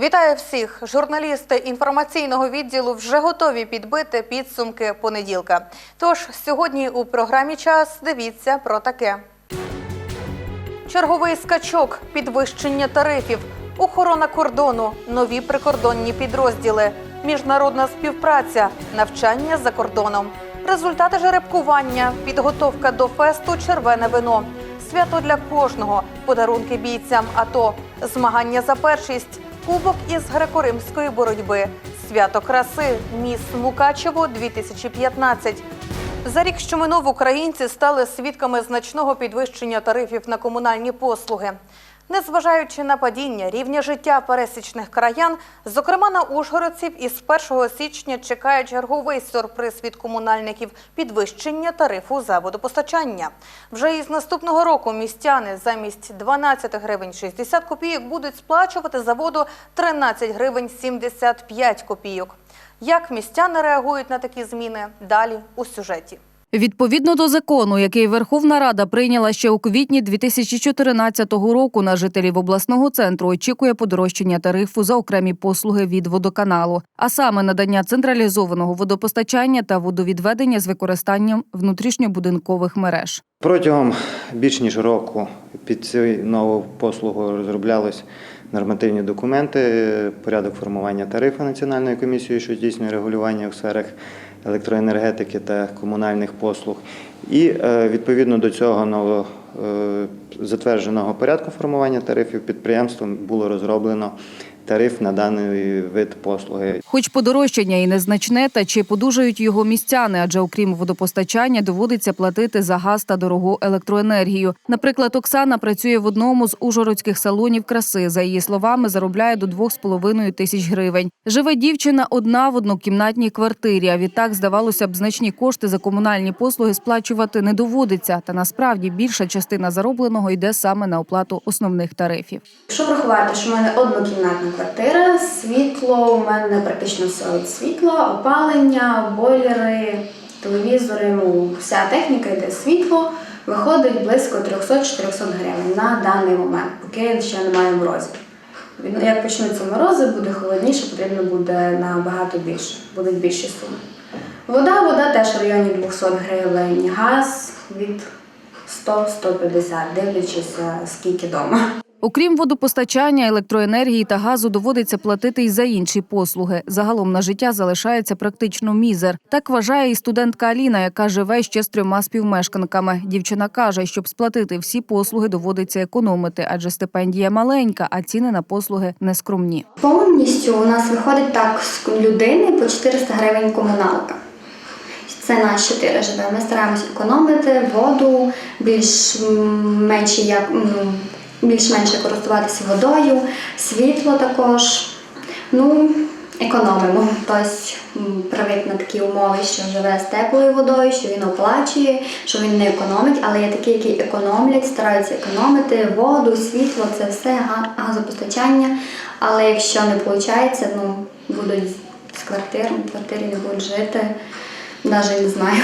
Вітаю всіх! Журналісти інформаційного відділу вже готові підбити підсумки понеділка. Тож сьогодні у програмі час дивіться про таке. Черговий скачок, підвищення тарифів, охорона кордону, нові прикордонні підрозділи, міжнародна співпраця, навчання за кордоном, результати жеребкування, підготовка до фесту Червене вино, свято для кожного, подарунки бійцям АТО, змагання за першість, кубок із греко-римської боротьби, свято краси, міс Мукачево 2015. За рік, що минув, українці стали свідками значного підвищення тарифів на комунальні послуги. Незважаючи на падіння рівня життя пересічних краян, зокрема на ужгородців, із 1 січня чекає черговий сюрприз від комунальників підвищення тарифу за водопостачання. Вже із наступного року містяни замість 12 гривень 60 копійок будуть сплачувати за воду 13 гривень 75 копійок. Як містяни реагують на такі зміни? Далі у сюжеті. Відповідно до закону, який Верховна Рада прийняла ще у квітні 2014 року, на жителів обласного центру очікує подорожчання тарифу за окремі послуги від водоканалу, а саме надання централізованого водопостачання та водовідведення з використанням внутрішньобудинкових мереж. Протягом більш ніж року під цю нову послугу розроблялись нормативні документи, порядок формування тарифу Національною комісією, що здійснює регулювання у сферах електроенергетики та комунальних послуг. І е, відповідно до цього ново е, затвердженого порядку формування тарифів підприємством було розроблено тариф на даний вид послуги. Хоч подорожчання і незначне, та чи подужають його містяни, адже окрім водопостачання доводиться платити за газ та дорогу електроенергію. Наприклад, Оксана працює в одному з ужгородських салонів краси. За її словами, заробляє до 2,5 тисяч гривень. Живе дівчина одна в однокімнатній квартирі. А відтак, здавалося б, значні кошти за комунальні послуги сплачувати не доводиться. Та насправді більша частина заробленого йде саме на оплату основних тарифів. Якщо врахувати, що в мене однокімнатна квартира, світло, у мене практично все від світла, опалення, бойлери, телевізори, ну, вся техніка йде світло, виходить близько 300-400 гривень на даний момент, поки ще немає морозів. Як почнуться морози, буде холодніше, потрібно буде набагато більше, будуть більші суми. Вода, вода теж в районі 200 гривень, газ від 100-150, дивлячись, е, скільки вдома. Окрім водопостачання, електроенергії та газу, доводиться платити й за інші послуги. Загалом на життя залишається практично мізер. Так вважає і студентка Аліна, яка живе ще з трьома співмешканками. Дівчина каже, щоб сплатити всі послуги, доводиться економити, адже стипендія маленька, а ціни на послуги нескромні. Повністю у нас виходить так з людини по 400 гривень комуналка. Це нас чотири живе. Ми стараємось економити воду, більш м, менше як ну, більш-менше користуватися водою, світло також. Ну, економимо. Хтось привик на такі умови, що живе з теплою водою, що він оплачує, що він не економить, але є такі, які економлять, стараються економити воду, світло, це все газопостачання. Але якщо не виходить, ну будуть з квартир, в квартирі не будуть жити, навіть не знаю.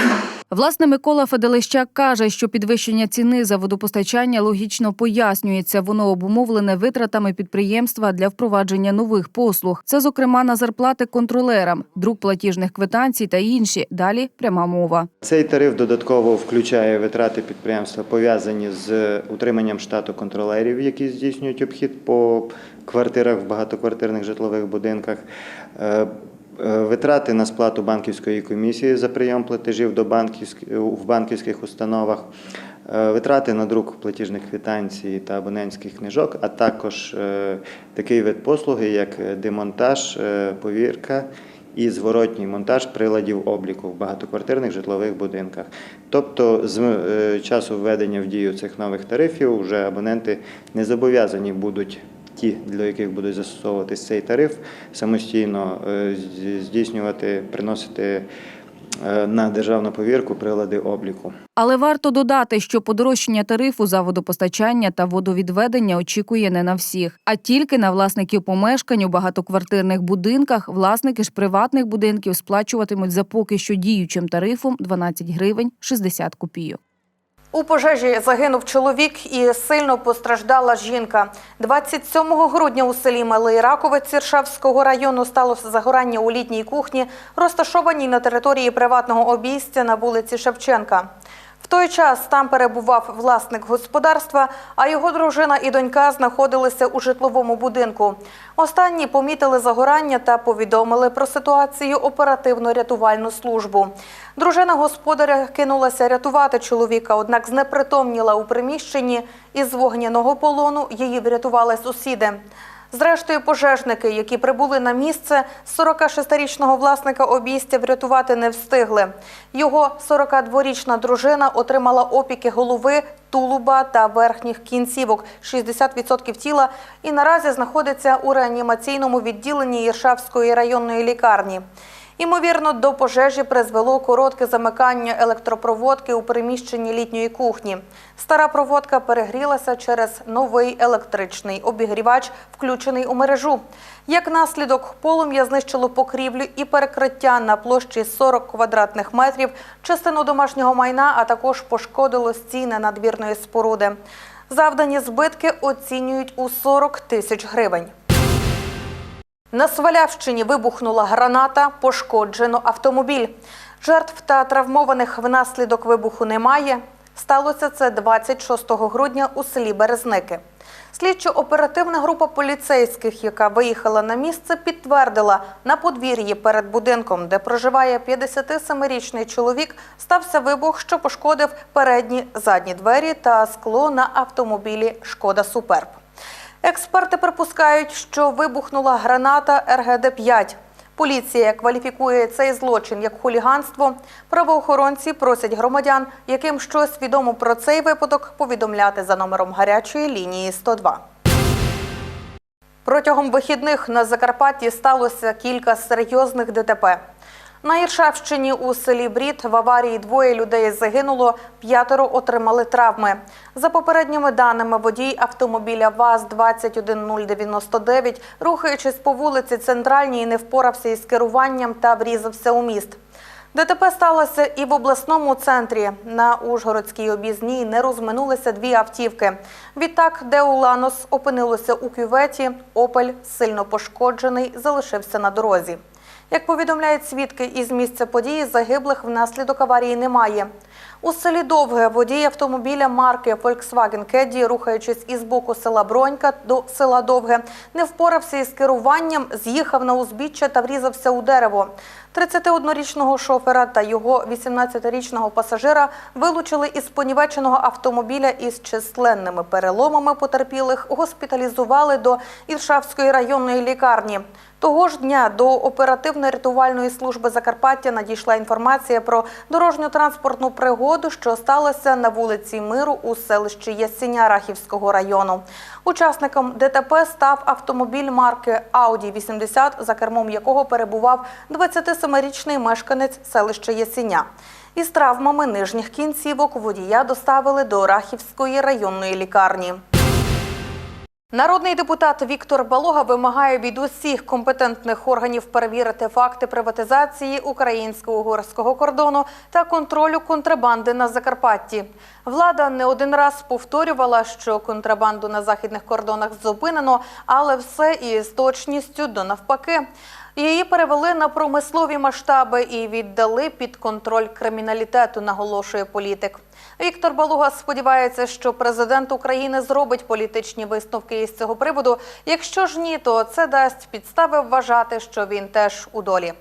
Власне, Микола Феделищак каже, що підвищення ціни за водопостачання логічно пояснюється. Воно обумовлене витратами підприємства для впровадження нових послуг. Це, зокрема, на зарплати контролерам, друк платіжних квитанцій та інші. Далі пряма мова. Цей тариф додатково включає витрати підприємства, пов'язані з утриманням штату контролерів, які здійснюють обхід по квартирах в багатоквартирних житлових будинках. Е, е, Витрати на сплату банківської комісії за прийом платежів до банківськ- в банківських установах, е, витрати на друк платіжних квитанцій та абонентських книжок, а також е, такий вид послуги, як демонтаж, е, повірка і зворотній монтаж приладів обліку в багатоквартирних житлових будинках. Тобто з е, часу введення в дію цих нових тарифів вже абоненти не зобов'язані будуть. Ті, для яких буде застосовуватись цей тариф, самостійно е, здійснювати, приносити е, на державну повірку прилади обліку. Але варто додати, що подорожчання тарифу за водопостачання та водовідведення очікує не на всіх, а тільки на власників помешкань у багатоквартирних будинках. Власники ж приватних будинків сплачуватимуть за поки що діючим тарифом 12 гривень 60 копійок. У пожежі загинув чоловік і сильно постраждала жінка. 27 грудня у селі Малий Раковець Іршавського району сталося загорання у літній кухні, розташованій на території приватного обійстя на вулиці Шевченка. В той час там перебував власник господарства, а його дружина і донька знаходилися у житловому будинку. Останні помітили загорання та повідомили про ситуацію оперативно-рятувальну службу. Дружина господаря кинулася рятувати чоловіка, однак знепритомніла у приміщенні. Із вогняного полону її врятували сусіди. Зрештою, пожежники, які прибули на місце, 46-річного власника обійстя врятувати не встигли. Його 42-річна дружина отримала опіки голови, тулуба та верхніх кінцівок, 60% тіла, і наразі знаходиться у реанімаційному відділенні Іршавської районної лікарні. Імовірно, до пожежі призвело коротке замикання електропроводки у приміщенні літньої кухні. Стара проводка перегрілася через новий електричний обігрівач, включений у мережу. Як наслідок, полум'я знищило покрівлю і перекриття на площі 40 квадратних метрів, частину домашнього майна, а також пошкодило стіни надвірної споруди. Завдані збитки оцінюють у 40 тисяч гривень. На Свалявщині вибухнула граната, пошкоджено автомобіль. Жертв та травмованих внаслідок вибуху немає. Сталося це 26 грудня у селі Березники. Слідчо-оперативна група поліцейських, яка виїхала на місце, підтвердила, на подвір'ї перед будинком, де проживає 57-річний чоловік, стався вибух, що пошкодив передні задні двері та скло на автомобілі Шкода Суперб. Експерти припускають, що вибухнула граната РГД-5. Поліція кваліфікує цей злочин як хуліганство. Правоохоронці просять громадян, яким щось відомо про цей випадок, повідомляти за номером гарячої лінії 102. Протягом вихідних на Закарпатті сталося кілька серйозних ДТП. На Іршавщині у селі Брід в аварії двоє людей загинуло, п'ятеро отримали травми. За попередніми даними, водій автомобіля ВАЗ-21099, рухаючись по вулиці Центральній, не впорався із керуванням та врізався у міст. ДТП сталося і в обласному центрі. На Ужгородській об'їзній не розминулися дві автівки. Відтак, де Уланос опинилося у кюветі, Опель, сильно пошкоджений, залишився на дорозі. Як повідомляють свідки із місця події, загиблих внаслідок аварії немає. У селі Довге водій автомобіля марки Volkswagen Caddy, рухаючись із боку села Бронька до села Довге, не впорався із керуванням, з'їхав на узбіччя та врізався у дерево. 31-річного шофера та його 18-річного пасажира вилучили із понівеченого автомобіля із численними переломами потерпілих, госпіталізували до Іршавської районної лікарні. Того ж дня до оперативно-рятувальної служби Закарпаття надійшла інформація про дорожньо-транспортну пригоду, що сталося на вулиці Миру у селищі Ясіня Рахівського району. Учасником ДТП став автомобіль марки Ауді 80 за кермом якого перебував 27-річний мешканець селища Ясіня. Із травмами нижніх кінцівок водія доставили до Рахівської районної лікарні. Народний депутат Віктор Балога вимагає від усіх компетентних органів перевірити факти приватизації українсько-угорського кордону та контролю контрабанди на Закарпатті. Влада не один раз повторювала, що контрабанду на західних кордонах зупинено, але все із точністю до навпаки. Її перевели на промислові масштаби і віддали під контроль криміналітету, наголошує політик. Віктор Балуга сподівається, що президент України зробить політичні висновки із цього приводу. Якщо ж ні, то це дасть підстави вважати, що він теж у долі.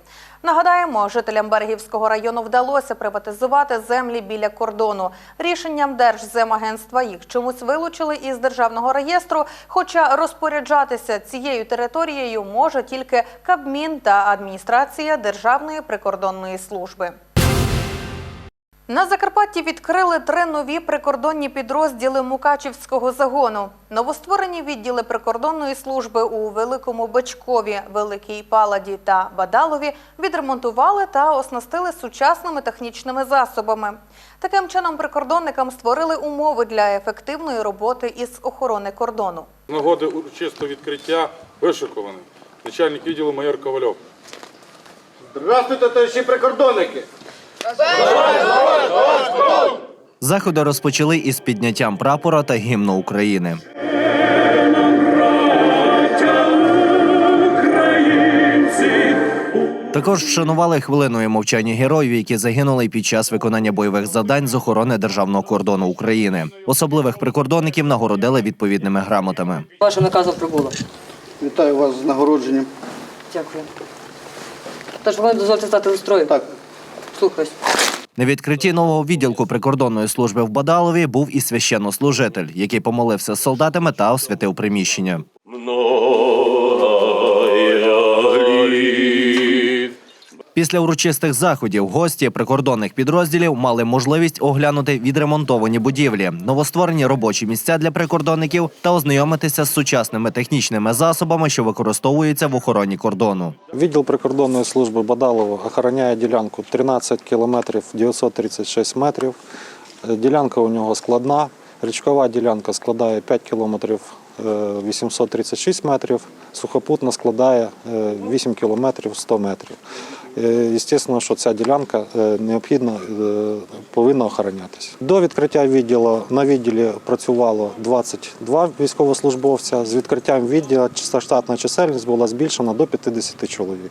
Нагадаємо, жителям Берегівського району вдалося приватизувати землі біля кордону. Рішенням Держземагентства їх чомусь вилучили із державного реєстру. Хоча розпоряджатися цією територією може тільки Кабмін та адміністрація Державної прикордонної служби. На Закарпатті відкрили три нові прикордонні підрозділи Мукачівського загону. Новостворені відділи прикордонної служби у Великому Бачкові, Великій Паладі та Бадалові відремонтували та оснастили сучасними технічними засобами. Таким чином, прикордонникам створили умови для ефективної роботи із охорони кордону. Нагоди урочистого відкриття вишикуваний начальник відділу майор Ковальов. Здравствуйте, товариші прикордонники! Заходи розпочали із підняттям прапора та гімну України. Також вшанували хвилиною мовчання героїв, які загинули під час виконання бойових завдань з охорони державного кордону України. Особливих прикордонників нагородили відповідними грамотами. Вашим наказом прибула. Вітаю вас з нагородженням. Дякую. Тож ви дозвольте стати до строю. Так, Слухаюсь. На відкритті нового відділку прикордонної служби в Бадалові був і священнослужитель, який помолився з солдатами та освятив приміщення. Після урочистих заходів гості прикордонних підрозділів мали можливість оглянути відремонтовані будівлі, новостворені робочі місця для прикордонників та ознайомитися з сучасними технічними засобами, що використовуються в охороні кордону. Відділ прикордонної служби Бадалово охороняє ділянку 13 кілометрів 936 метрів. Е, Ділянка у нього складна. Річкова ділянка складає 5 кілометрів е, 836 метрів, сухопутна складає е, 8 кілометрів 100 метрів. Е, Звісно, що ця ділянка е, необхідно е, повинна охоронятися. До відкриття відділу на відділі працювало 22 військовослужбовця. З відкриттям відділу штатна чисельність була збільшена до 50 чоловік.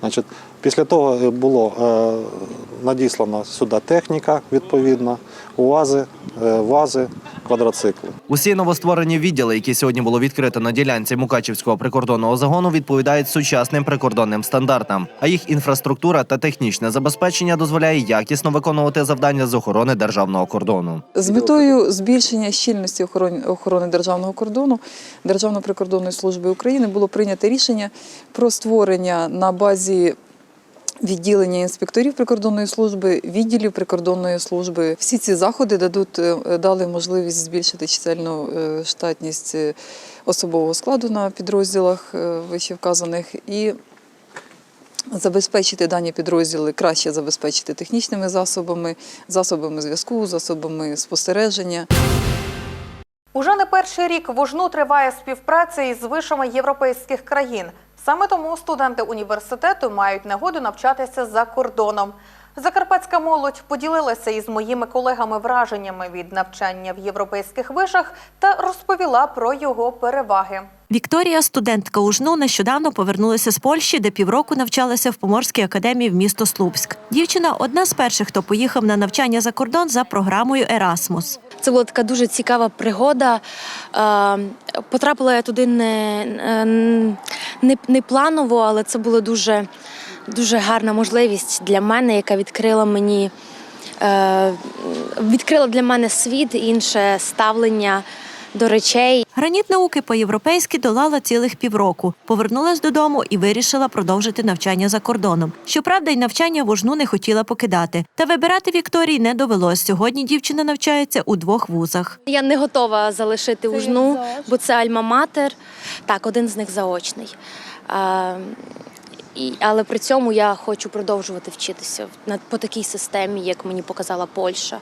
Значить, після того е, було е, надіслана сюди техніка відповідна, УАЗи, е, ВАЗи, квадроцикли. Усі новостворені відділи, які сьогодні було відкрито на ділянці Мукачівського прикордонного загону, відповідають сучасним прикордонним стандартам. А їх інфраструктура та технічне забезпечення дозволяє якісно виконувати завдання з охорони державного кордону. З метою збільшення щільності охорони, охорони державного кордону Державної прикордонної служби України було прийнято рішення про створення на базі відділення інспекторів прикордонної служби, відділів прикордонної служби. Всі ці заходи дадуть е, дали можливість збільшити чисельну е, штатність е, особового складу на підрозділах вищевказаних і забезпечити дані підрозділи, краще забезпечити технічними засобами, засобами зв'язку, засобами спостереження. Уже не перший рік в УЖНУ триває співпраця із вишами європейських країн. Саме тому студенти університету мають нагоду навчатися за кордоном. Закарпатська молодь поділилася із моїми колегами враженнями від навчання в європейських вишах та розповіла про його переваги. Вікторія, студентка УЖНУ, нещодавно повернулася з Польщі, де півроку навчалася в Поморській академії в місто Слупськ. Дівчина одна з перших, хто поїхав на навчання за кордон за програмою Ерасмус. Це була така дуже цікава пригода. Е, Потрапила я туди не, е, не, не планово, але це була дуже, дуже гарна можливість для мене, яка відкрила мені е, відкрила для мене світ, інше ставлення до речей. Граніт науки по-європейськи долала цілих півроку. Повернулась додому і вирішила продовжити навчання за кордоном. Щоправда, й навчання в УЖНУ не хотіла покидати. Та вибирати Вікторії не довелось. Сьогодні дівчина навчається у двох вузах. Я не готова залишити ужну, бо це альма-матер. Так, один з них заочний. А, і, але при цьому я хочу продовжувати вчитися на, по такій системі, як мені показала Польща.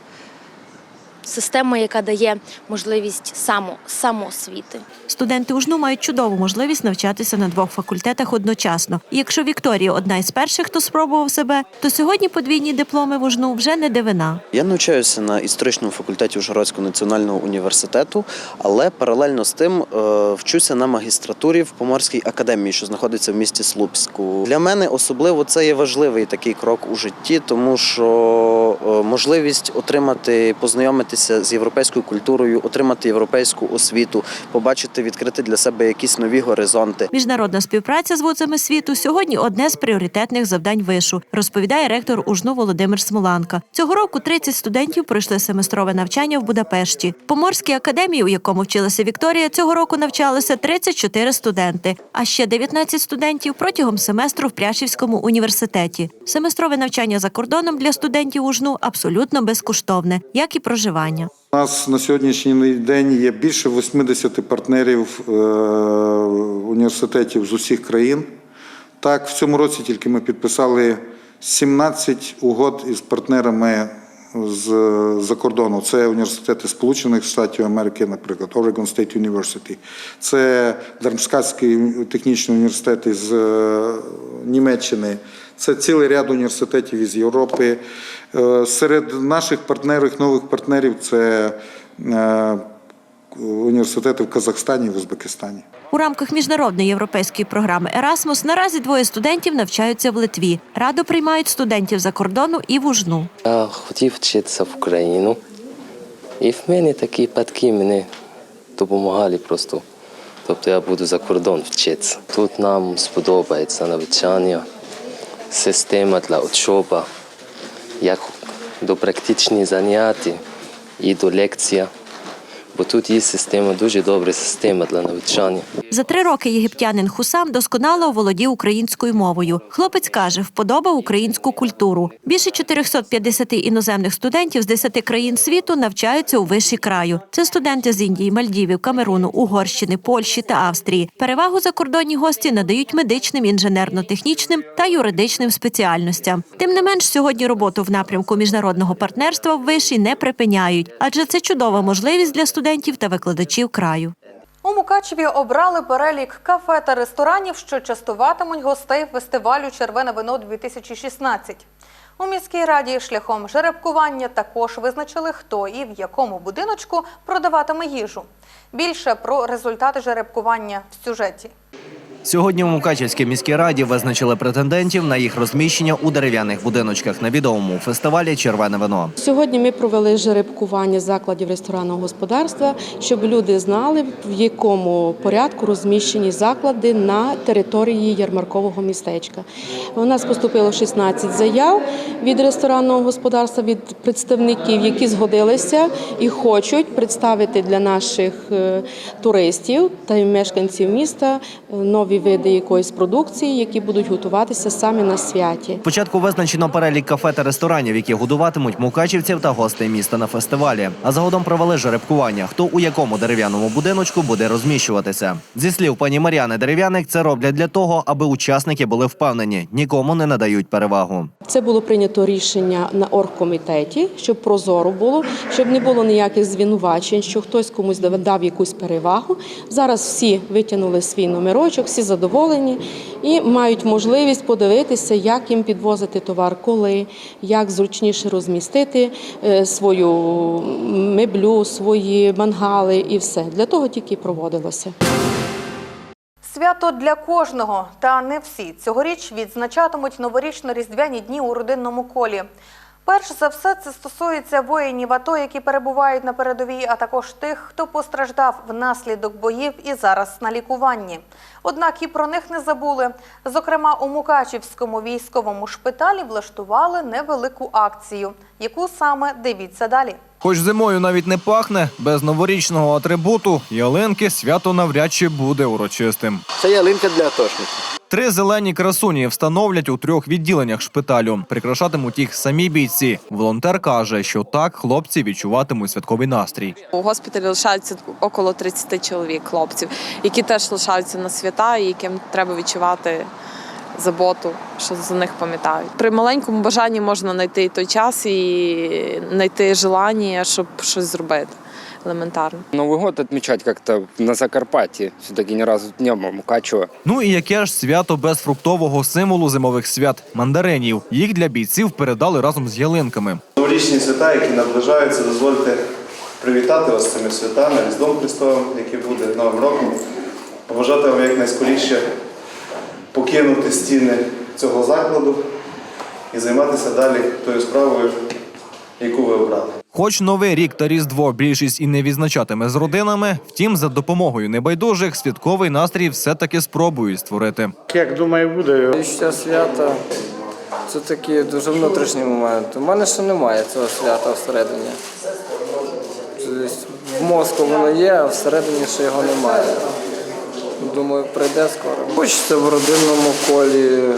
Система, яка дає можливість само, самоосвіти. Студенти УЖНУ мають чудову можливість навчатися на двох факультетах одночасно. І якщо Вікторія одна із перших, хто спробував себе, то сьогодні подвійні дипломи в УЖНУ вже не дивина. Я навчаюся на історичному факультеті Ужгородського національного університету, але паралельно з тим е, вчуся на магістратурі в Поморській академії, що знаходиться в місті Слупську. Для мене особливо це є важливий такий крок у житті, тому що е, можливість отримати, познайомитися з європейською культурою, отримати європейську освіту, побачити, відкрити для себе якісь нові горизонти. Міжнародна співпраця з вузами світу сьогодні одне з пріоритетних завдань вишу, розповідає ректор УЖНУ Володимир Смоланка. Цього року 30 студентів пройшли семестрове навчання в Будапешті. Поморській академії, у якому вчилася Вікторія, цього року навчалися 34 студенти, а ще 19 студентів протягом семестру в Пряшівському університеті. Семестрове навчання за кордоном для студентів УЖНУ абсолютно безкоштовне, як і проживання. У нас на сьогоднішній день є більше 80 партнерів е, університетів з усіх країн. Так, в цьому році тільки ми підписали 17 угод із партнерами з за кордону. Це університети Сполучених Штатів Америки, наприклад, Oregon State University. Це Дармштадтський технічний університет із е, Німеччини. Це цілий ряд університетів із Європи. Е, Серед наших партнерів, нових партнерів це е, університети в Казахстані і в Узбекистані. У рамках міжнародної європейської програми Ерасмус наразі двоє студентів навчаються в Литві. Радо приймають студентів за кордону і в Ужну. Я хотів вчитися в Україну. І в мене такі батьки мені допомагали просто. Тобто я буду за кордон вчитися. Тут нам сподобається навчання, система для учоби, як до практичних заняття і до лекцій. Бо тут є система, дуже добра система для навчання. За три роки єгиптянин Хусам досконало оволодів українською мовою. Хлопець каже, вподобав українську культуру. Більше 450 іноземних студентів з 10 країн світу навчаються у виші краю. Це студенти з Індії, Мальдівів, Камеруну, Угорщини, Польщі та Австрії. Перевагу закордонні гості надають медичним, інженерно-технічним та юридичним спеціальностям. Тим не менш, сьогодні роботу в напрямку міжнародного партнерства в виші не припиняють, адже це чудова можливість для студентів та викладачів краю. У Мукачеві обрали перелік кафе та ресторанів, що частуватимуть гостей фестивалю Червене вино 2016 У міській раді шляхом жеребкування також визначили, хто і в якому будиночку продаватиме їжу. Більше про результати жеребкування в сюжеті. Сьогодні у Мукачівській міській раді визначили претендентів на їх розміщення у дерев'яних будиночках на відомому фестивалі Червене вино. Сьогодні ми провели жеребкування закладів ресторанного господарства, щоб люди знали, в якому порядку розміщені заклади на території ярмаркового містечка. У нас поступило 16 заяв від ресторанного господарства, від представників, які згодилися і хочуть представити для наших е, туристів та мешканців міста е, нові види якоїсь продукції, які будуть готуватися саме на святі. Спочатку визначено перелік кафе та ресторанів, які годуватимуть мукачівців та гостей міста на фестивалі. А згодом провели жеребкування, хто у якому дерев'яному будиночку буде розміщуватися. Зі слів пані Мар'яни Дерев'яник, це роблять для того, аби учасники були впевнені, нікому не надають перевагу. Це було прийнято рішення на оргкомітеті, щоб прозоро було, щоб не було ніяких звинувачень, що хтось комусь дав дав якусь перевагу. Зараз всі витягнули свій номерочок, всі задоволені і мають можливість подивитися, як їм підвозити товар, коли, як зручніше розмістити е, свою меблю, свої мангали і все. Для того тільки проводилося. Свято для кожного, та не всі. Цьогоріч відзначатимуть новорічно-різдвяні дні у родинному колі. Перш за все, це стосується воїнів АТО, які перебувають на передовій, а також тих, хто постраждав внаслідок боїв і зараз на лікуванні. Однак і про них не забули. Зокрема, у Мукачівському військовому шпиталі влаштували невелику акцію, яку саме дивіться далі. Хоч зимою навіть не пахне, без новорічного атрибуту ялинки свято навряд чи буде урочистим. Це ялинка для атошників. Три зелені красуні встановлять у трьох відділеннях шпиталю. Прикрашатимуть їх самі бійці. Волонтер каже, що так хлопці відчуватимуть святковий настрій. У госпіталі лишаються около 30 чоловік, хлопців, які теж лишаються на свята, і яким треба відчувати заботу, що за них пам'ятають. При маленькому бажанні можна знайти і той час і знайти желання, щоб щось зробити елементарно. Новий год відмічати як-то на Закарпатті. Все-таки ні разу не в Мукачево. Ну і яке ж свято без фруктового символу зимових свят мандаринів. Їх для бійців передали разом з ялинками. Новорічні свята, які наближаються, дозвольте привітати вас з цими святами, Різдвом Христовим, який буде Новим роком. Побажати вам якнайскоріше покинути стіни цього закладу і займатися далі тою справою, яку ви обрали. Хоч новий рік та різдво більшість і не відзначатиме з родинами, втім, за допомогою небайдужих святковий настрій все-таки спробують створити. Як думаю, буде. Відчуття свята це такий дуже внутрішній момент. У мене ще немає цього свята всередині. Тобто В мозку воно є, а всередині ще його немає. Думаю, прийде скоро. Хочеться в родинному колі,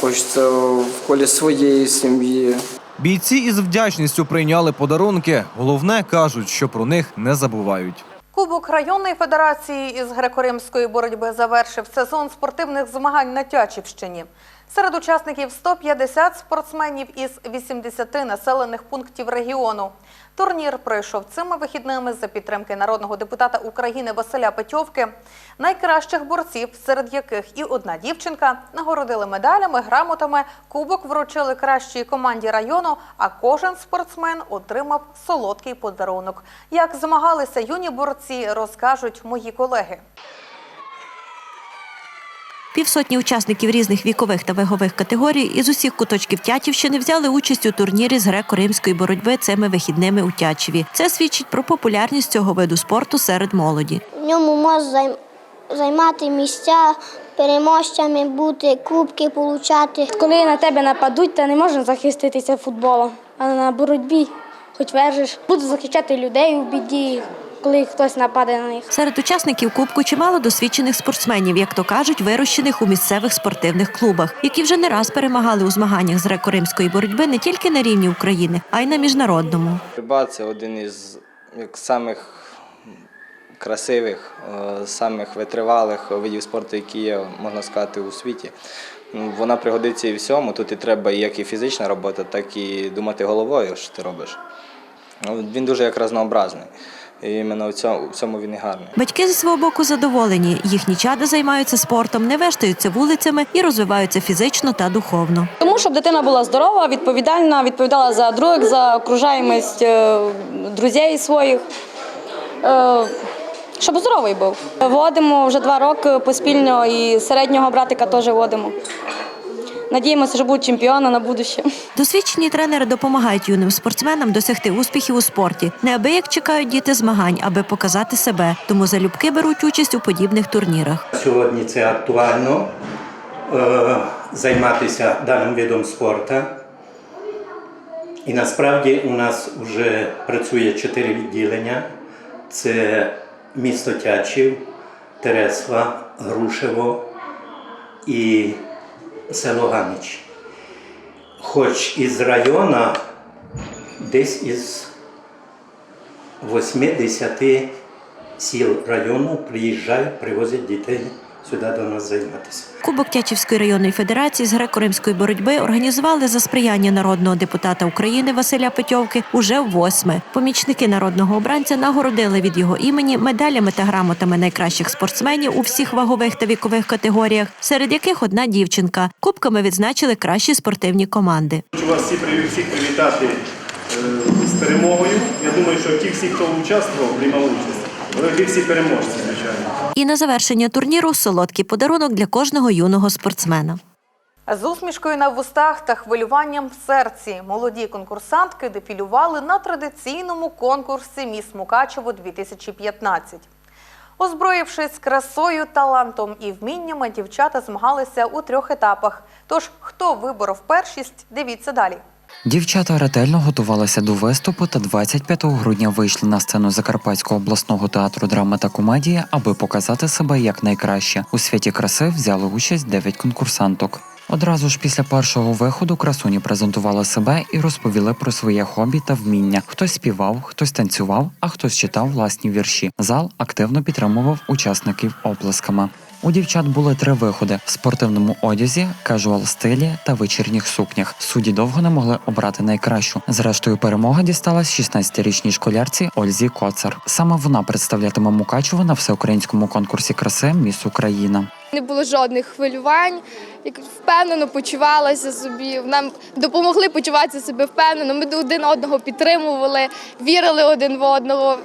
хочеться в колі своєї сім'ї. Бійці із вдячністю прийняли подарунки. Головне кажуть, що про них не забувають. Кубок районної федерації із греко-римської боротьби завершив сезон спортивних змагань на Тячівщині. Серед учасників 150 спортсменів із 80 населених пунктів регіону. Турнір пройшов цими вихідними за підтримки народного депутата України Василя Петьовки. Найкращих борців, серед яких і одна дівчинка, нагородили медалями, грамотами, кубок вручили кращій команді району, а кожен спортсмен отримав солодкий подарунок. Як змагалися юні борці, розкажуть мої колеги. Півсотні учасників різних вікових та вагових категорій із усіх куточків Тячівщини взяли участь у турнірі з греко-римської боротьби цими вихідними у Тячеві. Це свідчить про популярність цього виду спорту серед молоді. В ньому можна займати місця, переможцями бути, кубки получати. Коли на тебе нападуть, то не можна захиститися футболом, а на боротьбі хоч вержиш. Буду захищати людей у біді, коли хтось нападе на них. Серед учасників кубку чимало досвідчених спортсменів, як то кажуть, вирощених у місцевих спортивних клубах, які вже не раз перемагали у змаганнях з греко-римської боротьби не тільки на рівні України, а й на міжнародному. Боротьба це один із як, самих красивих, е, самих витривалих видів спорту, які є, можна сказати, у світі. Ну, Вона пригодиться і всьому. Тут і треба як і фізична робота, так і думати головою, що ти робиш. Ну, Він дуже як разнообразний. І іменно в цьому, в цьому він і гарний. Батьки зі свого боку задоволені. Їхні чада займаються спортом, не вештаються вулицями і розвиваються фізично та духовно. Тому щоб дитина була здорова, відповідальна, відповідала за других, за окружаємість е, друзей своїх. Е, Щоб здоровий був. Водимо вже два роки поспільно і середнього братика теж водимо. Надіємося, що будуть чемпіони на будуще. Досвідчені тренери допомагають юним спортсменам досягти успіхів у спорті. Неабияк чекають діти змагань, аби показати себе. Тому залюбки беруть участь у подібних турнірах. Сьогодні це актуально е, займатися даним видом спорту. І насправді у нас вже працює чотири відділення: це місто Тячів, Тересва, Грушево і село Ганич. Хоч із району десь із 80 сіл району приїжджають, привозять дітей сюди до нас займатися. Кубок Тячівської районної федерації з греко-римської боротьби організували за сприяння народного депутата України Василя Петьовки уже восьме. Помічники народного обранця нагородили від його імені медалями та грамотами найкращих спортсменів у всіх вагових та вікових категоріях, серед яких одна дівчинка. Кубками відзначили кращі спортивні команди. Хочу вас всі всіх привітати е, з перемогою. Я думаю, що ті всі, хто участвував, приймав участь. Вони всі переможці. І на завершення турніру солодкий подарунок для кожного юного спортсмена. З усмішкою на вустах та хвилюванням в серці молоді конкурсантки дефілювали на традиційному конкурсі Міс Мукачево 2015. Озброївшись красою, талантом і вміннями, дівчата змагалися у трьох етапах. Тож, хто виборов першість, дивіться далі. Дівчата ретельно готувалися до виступу та 25 грудня вийшли на сцену Закарпатського обласного театру драми та комедії, аби показати себе як найкраще. У святі краси взяли участь 9 конкурсанток. Одразу ж після першого виходу красуні презентували себе і розповіли про своє хобі та вміння. Хтось співав, хтось танцював, а хтось читав власні вірші. Зал активно підтримував учасників оплесками. У дівчат були три виходи в спортивному одязі, кажуал стилі та вечірніх сукнях. Судді довго не могли обрати найкращу. Зрештою, перемога дісталась 16-річній школярці Ользі Коцар. Саме вона представлятиме Мукачево на всеукраїнському конкурсі краси Міс Україна. Не було жодних хвилювань, як впевнено почувалася собі. Нам допомогли почуватися себе впевнено. Ми один одного підтримували, вірили один в одного.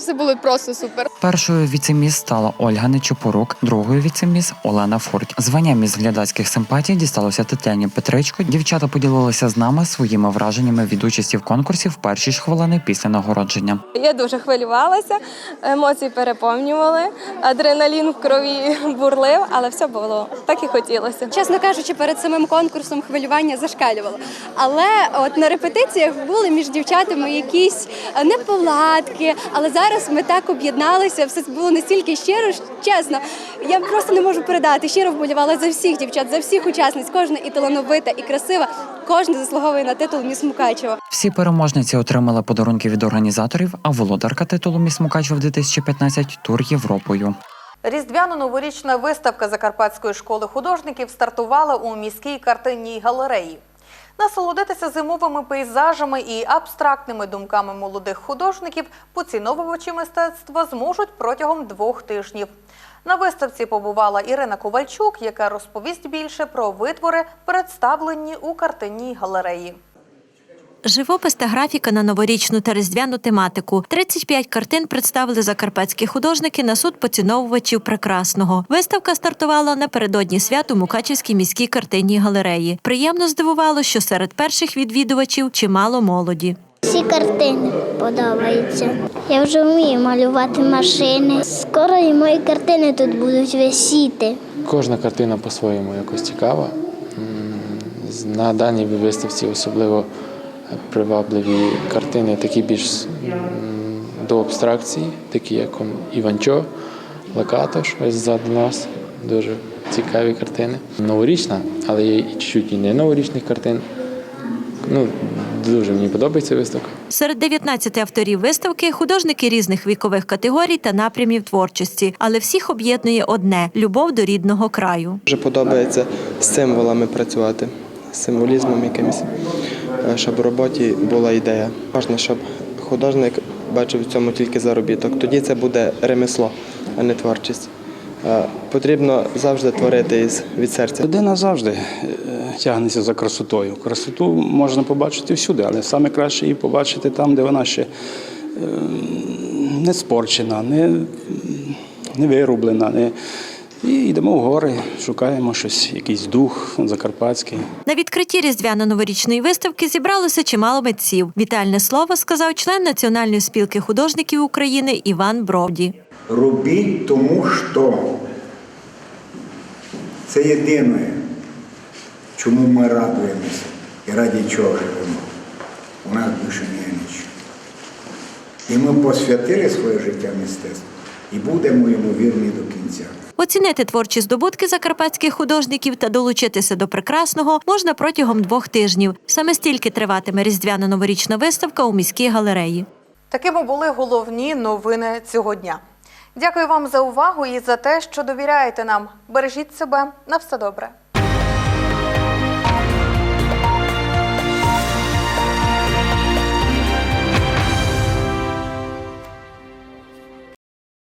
Все було просто супер. Першою віцеміс стала Ольга Нечопорук, другою віцеміс Олена Фурть. Звання міс глядацьких симпатій дісталося Тетяні Петричко. Дівчата поділилися з нами своїми враженнями від участі в конкурсі в перші ж хвилини після нагородження. Я дуже хвилювалася, емоції переповнювали, адреналін в крові бурлив, але все було так і хотілося. Чесно кажучи, перед самим конкурсом хвилювання зашкалювало. Але от на репетиціях були між дівчатами якісь неполадки. Але зараз ми так об'єдналися, все було настільки щиро, чесно. Я просто не можу передати. Щиро вболівала за всіх дівчат, за всіх учасниць. Кожна і талановита, і красива. Кожна заслуговує на титул Міс Мукачева. Всі переможниці отримали подарунки від організаторів, а володарка титулу Міс Мукачево 2015 тур Європою. Різдвяно-новорічна виставка Закарпатської школи художників стартувала у міській картинній галереї. Насолодитися зимовими пейзажами і абстрактними думками молодих художників поціновувачі мистецтва зможуть протягом двох тижнів. На виставці побувала Ірина Ковальчук, яка розповість більше про витвори, представлені у картинній галереї. Живопис та графіка на новорічну та різдвяну тематику. 35 картин представили закарпатські художники на суд поціновувачів прекрасного. Виставка стартувала напередодні свят у Мукачівській міській картинній галереї. Приємно здивувало, що серед перших відвідувачів чимало молоді. Всі картини подобаються. Я вже вмію малювати машини. Скоро і мої картини тут будуть висіти. Кожна картина по-своєму якось цікава. На даній виставці особливо привабливі картини, такі більш до абстракції, такі як Іванчо, Лакатош, ось ззаду нас. Дуже цікаві картини. Новорічна, але є і чуть-чуть і не новорічних картин. Ну, дуже мені подобається виставка. Серед 19 авторів виставки художники різних вікових категорій та напрямів творчості, але всіх об'єднує одне любов до рідного краю. Дуже подобається з символами працювати, з символізмом якимось, щоб в роботі була ідея. Важливо, щоб художник бачив в цьому тільки заробіток. Тоді це буде ремесло, а не творчість. Е, Потрібно завжди творити від серця. Людина завжди е, тягнеться за красотою. Красоту можна побачити всюди, але саме краще її побачити там, де вона ще е, не спорчена, не, не вирублена. Не... І йдемо в гори, шукаємо щось, якийсь дух закарпатський. На відкритті різдвяно-новорічної виставки зібралося чимало митців. Вітальне слово сказав член Національної спілки художників України Іван Бровді. Робіть тому, що це єдине, чому ми радуємося і раді чого живемо. У нас більше немає нічого. І ми посвятили своє життя мистецтву і будемо йому вірні до кінця. Оцінити творчі здобутки закарпатських художників та долучитися до прекрасного можна протягом двох тижнів. Саме стільки триватиме різдвяно-новорічна виставка у міській галереї. Такими були головні новини цього дня. Дякую вам за увагу і за те, що довіряєте нам. Бережіть себе на все добре.